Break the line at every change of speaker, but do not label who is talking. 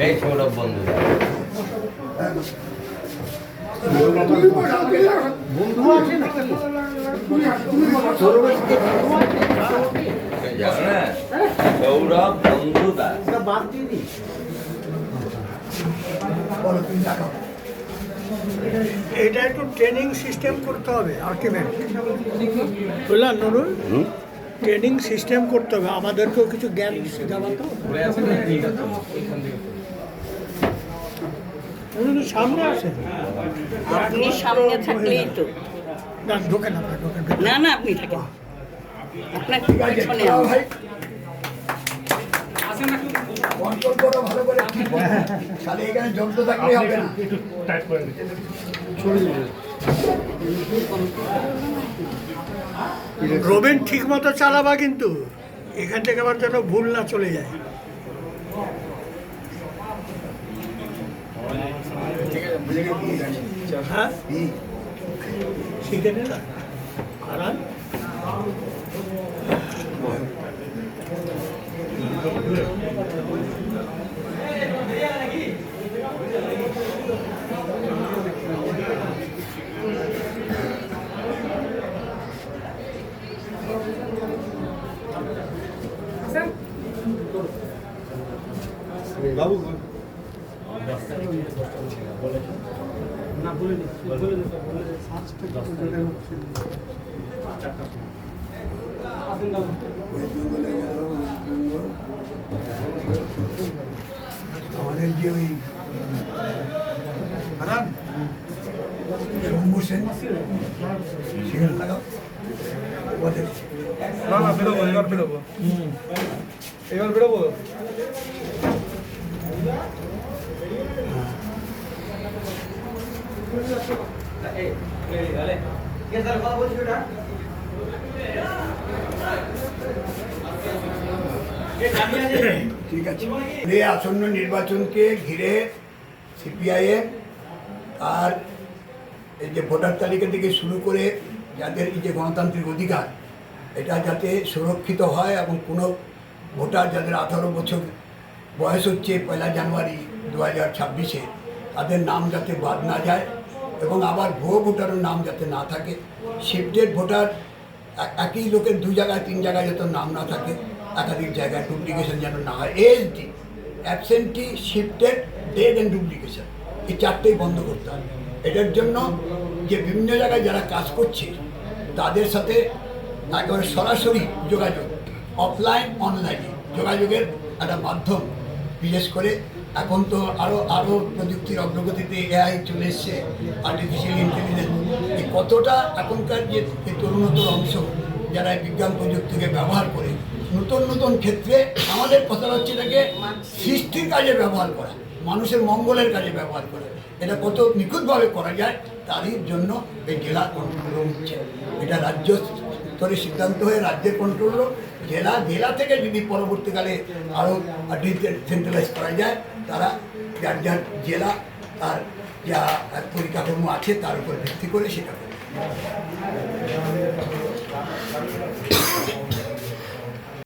এই সৌরভ বন্ধু সৌরভ বন্ধুদা
এটা একটু ট্রেনিং সিস্টেম করতে হবে আলটিমেট বুঝলেন নুরুল? ট্রেনিং সিস্টেম করতে হবে। আমাদেরকেও কিছু জ্ঞান শেখাবাতো তো? সামনে আছে
আপনি সামনে থাকলেই তো।
না ঢোকেন
না না আপনি থাকেন। আপনার।
কন্ট্রোল ঠিক
ঠিক মতো চালাবা কিন্তু। এখান থেকে আবার যেন ভুল না চলে যায়। হ্যাঁ? শিখে নিলাম
আমাদের যে ওই শম্ভু সেন সেখানে লাগাও ওদের
না না বেরোবো এবার বেরোবো এবার বেরোবো
ঠিক আছে। এই আসন্ন নির্বাচনকে ঘিরে সিপিআইএম আর এই যে ভোটার তালিকা থেকে শুরু করে যাদের এই যে গণতান্ত্রিক অধিকার, এটা যাতে সুরক্ষিত হয় এবং কোনো ভোটার যাদের আঠারো বছর বয়স হচ্ছে পয়লা জানুয়ারি দু হাজার ছাব্বিশে। তাদের নাম যাতে বাদ না যায় এবং আবার ভুয়ো ভোটারের নাম যাতে না থাকে, শিফটেড ভোটার একই লোকের দু জায়গায়, তিন জায়গায় যাতে নাম না থাকে, একাধিক জায়গায় ডুপ্লিকেশন যেন না হয়। ASD absentee shifted dead and duplication এই চারটেই বন্ধ করতে হবে। এটার জন্য যে বিভিন্ন জায়গায় যারা কাজ করছে, তাদের সাথে একেবারে সরাসরি যোগাযোগ অফলাইন অনলাইনে যোগাযোগের একটা মাধ্যম বিশেষ করে এখন তো আরও আরও প্রযুক্তির অগ্রগতিতে এআই চলে এসছে আর্টিফিশিয়াল ইন্টেলিজেন্স এই কতটা এখনকার যে তরুণতর অংশ যারা বিজ্ঞান প্রযুক্তিকে ব্যবহার করে, নতুন নতুন ক্ষেত্রে আমাদের কথা হচ্ছে এটাকে সৃষ্টির কাজে ব্যবহার করা। মানুষের মঙ্গলের কাজে ব্যবহার করে। এটা কত নিখুঁতভাবে করা যায়, তারই জন্য এই জেলা কন্ট্রোল রুম হচ্ছে। এটা রাজ্য স্তরে সিদ্ধান্ত হয়ে রাজ্যের কন্ট্রোল রুম জেলা জেলা থেকে যদি পরবর্তীকালে আরও সেন্ট্রালাইজ করা যায়, তারা যার যার জেলা তার যা পরিকাঠামো আছে তার উপর ভিত্তি করে সেটা করবে।